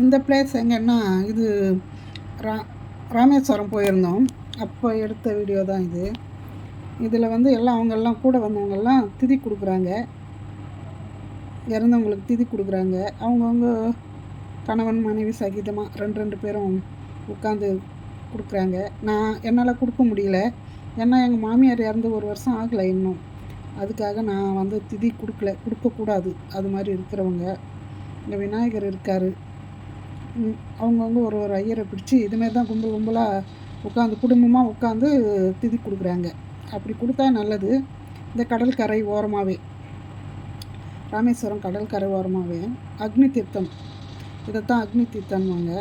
இந்த பிளேஸ் எங்கன்னா இது ரா ராமேஸ்வரம் போயிருந்தோம். அப்போ எடுத்த வீடியோ தான் இது. இதில் வந்து எல்லாம் அவங்கெல்லாம் கூட வந்தவங்கெல்லாம் திதி கொடுக்குறாங்க. இறந்தவங்களுக்கு திதி கொடுக்குறாங்க. அவங்கவுங்க கணவன் மனைவி சகிதமாக ரெண்டு ரெண்டு பேரும் உட்காந்து கொடுக்குறாங்க. நான் என்னால் கொடுக்க முடியல. ஏன்னா எங்கள் மாமியார் இறந்து ஒரு வருஷம் ஆகலை இன்னும். அதுக்காக நான் வந்து திதி கொடுக்கல கொடுக்கக்கூடாது. அது மாதிரி இருக்கிறவங்க. இங்கே விநாயகர் இருக்கார். அவங்கவுங்க ஒரு ஒரு ஐயரை பிடிச்சி இதுமாரி தான் கும்பல் கும்பலாக உட்காந்து குடும்பமாக உட்காந்து திதி கொடுக்குறாங்க. அப்படி கொடுத்தா நல்லது. இந்த கடற்கரை ஓரமாகவே ராமேஸ்வரம் கடற்கரை ஓரமாகவே அக்னி தீர்த்தம். இதைத்தான் அக்னி தீர்த்தம்வாங்க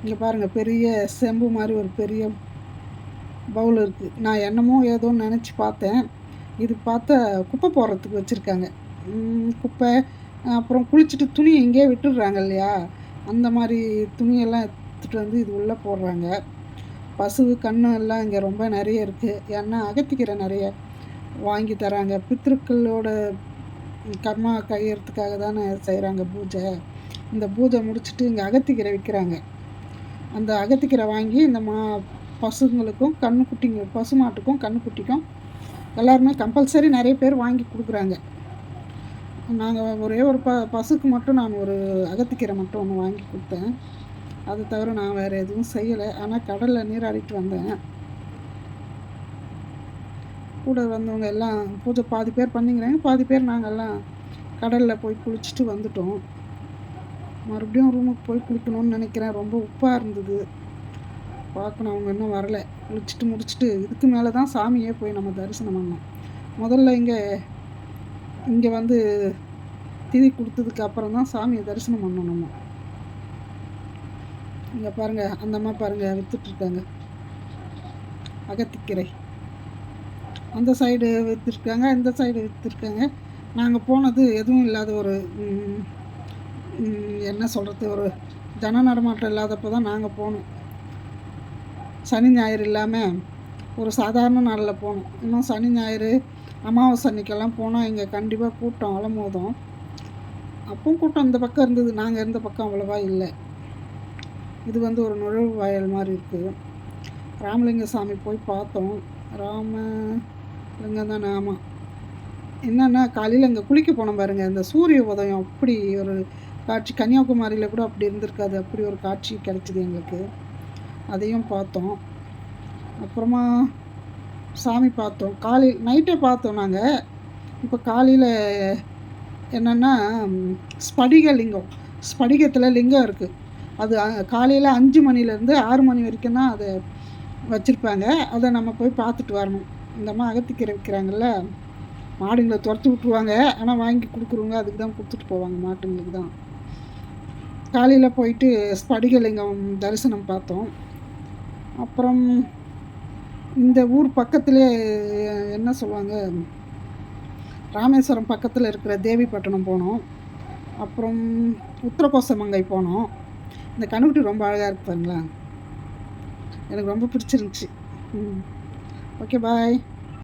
இங்கே பாருங்கள் பெரிய செம்பு மாதிரி ஒரு பெரிய பவுல் இருக்குது நான் என்னமோ ஏதோன்னு நினச்சி பார்த்தேன். இது பார்த்தா குப்பை போடுறதுக்கு வச்சுருக்காங்க. குப்பை அப்புறம் குளிச்சுட்டு துணி எங்கேயே விட்டுடுறாங்க இல்லையா? அந்த மாதிரி துணியெல்லாம் எடுத்துகிட்டு வந்து இது உள்ளே போடுறாங்க. பசு கண்ணு எல்லாம் இங்கே ரொம்ப நிறைய இருக்குது ஏன்னா அகத்திக்கீரை நிறைய வாங்கி தராங்க. பித்திருக்களோட கர்மா கையறதுக்காக தானே செய்கிறாங்க பூஜை. இந்த பூஜை முடிச்சுட்டு இங்கே அகத்திக்கீரை விற்கிறாங்க அந்த அகத்திக்கீரை வாங்கி இந்த மா பசுங்களுக்கும் கண்ணுக்குட்டிங்க பசு மாட்டுக்கும் கண்ணுக்குட்டிக்கும் எல்லாருமே கம்பல்சரி நிறைய பேர் வாங்கி கொடுக்குறாங்க. நாங்கள் ஒரே ஒரு ப பசுக்கு மட்டும் நான் ஒரு அகத்திக்கீரை மட்டும் ஒன்று வாங்கி கொடுத்தேன். அது தவிர நான் வேறு எதுவும் செய்யலை. ஆனால் கடலில் நீராடிட்டு வந்தேன். கூட வந்தவங்க எல்லாம் பூஜை பாதி பேர் பண்ணிங்கிறாங்க பாதி பேர் நாங்கள்லாம் கடலில் போய் குளிச்சுட்டு வந்துட்டோம். மறுபடியும் ரூமுக்கு போய் குளிக்கணும்னு நினைக்கிறேன். ரொம்ப உப்பாக இருந்தது. பார்க்கணும் அவங்க இன்னும் வரலை. குளிச்சுட்டு முடிச்சுட்டு இதுக்கு மேலே தான் சாமியே போய் நம்ம தரிசனம் பண்ணோம். முதல்ல இங்கே இங்கே வந்து திதி கொடுத்ததுக்கு அப்புறம் தான் சாமியை தரிசனம் பண்ணணும். நம்ம இங்கே பாருங்கள் அந்த அம்மா பாருங்கள் விற்றுட்ருக்காங்க அகத்திக்கரை. அந்த சைடு விற்றுருக்காங்க இந்த சைடு விற்றுருக்காங்க நாங்கள் போனது எதுவும் இல்லாத ஒரு என்ன சொல்கிறது ஒரு ஜன நடமாட்டம் இல்லாதப்போ தான் நாங்கள் போனோம். சனி ஞாயிறு இல்லாமல் ஒரு சாதாரண நாளில் போனோம். இன்னும் சனி ஞாயிறு அமாவாசை அன்னைக்கெல்லாம் போனால் இங்கே கண்டிப்பாக கூட்டம் அலமோதும் அப்பவும் கூட்டம் இந்த பக்கம் இருந்தது. நாங்கள் இருந்த பக்கம் அவ்வளோவா இல்லை. இது வந்து ஒரு நுழைவு வாயல் மாதிரி இருக்குது ராமலிங்க சாமி போய் பார்த்தோம். ராமலிங்கம் தானே? ஆமாம் என்னென்னா காலையில் இங்கே குளிக்க போனோம் பாருங்கள் இந்த சூரிய உதயம் அப்படி ஒரு காட்சி கன்னியாகுமரியில் கூட அப்படி இருந்திருக்காது. அப்படி ஒரு காட்சி கிடச்சிது எங்களுக்கு. அதையும் பார்த்தோம். அப்புறமா சாமி பார்த்தோம். காலையில் நைட்டே பார்த்தோம் நாங்கள் இப்போ காலையில் என்னென்னா ஸ்படிக லிங்கம். ஸ்படிகத்தில் லிங்கம் இருக்குது அது காலையில் அஞ்சு மணிலேருந்து ஆறு மணி வரைக்கும் தான் அதை வச்சுருப்பாங்க. அதை நம்ம போய் பார்த்துட்டு வரணும். இந்த மாதிரி அகத்திக்கீரை விற்கிறாங்கல்ல மாடுங்களை துரத்து விட்ருவாங்க ஆனால் வாங்கி கொடுக்குறவங்க அதுக்கு தான் கொடுத்துட்டு போவாங்க மாட்டுங்களுக்கு தான். காலையில் போயிட்டு ஸ்படிகலிங்கம் தரிசனம் பார்த்தோம். அப்புறம் இந்த ஊர் பக்கத்துலேயே என்ன சொல்லுவாங்க ராமேஸ்வரம் பக்கத்தில் இருக்கிற தேவிப்பட்டினம் போனோம். அப்புறம் உத்தரகோசமங்கை போனோம். இந்த கணுக்குட்டி ரொம்ப அழகாக இருக்கு பாருங்களா எனக்கு ரொம்ப பிடிச்சிருந்துச்சி. ம். Okay bye.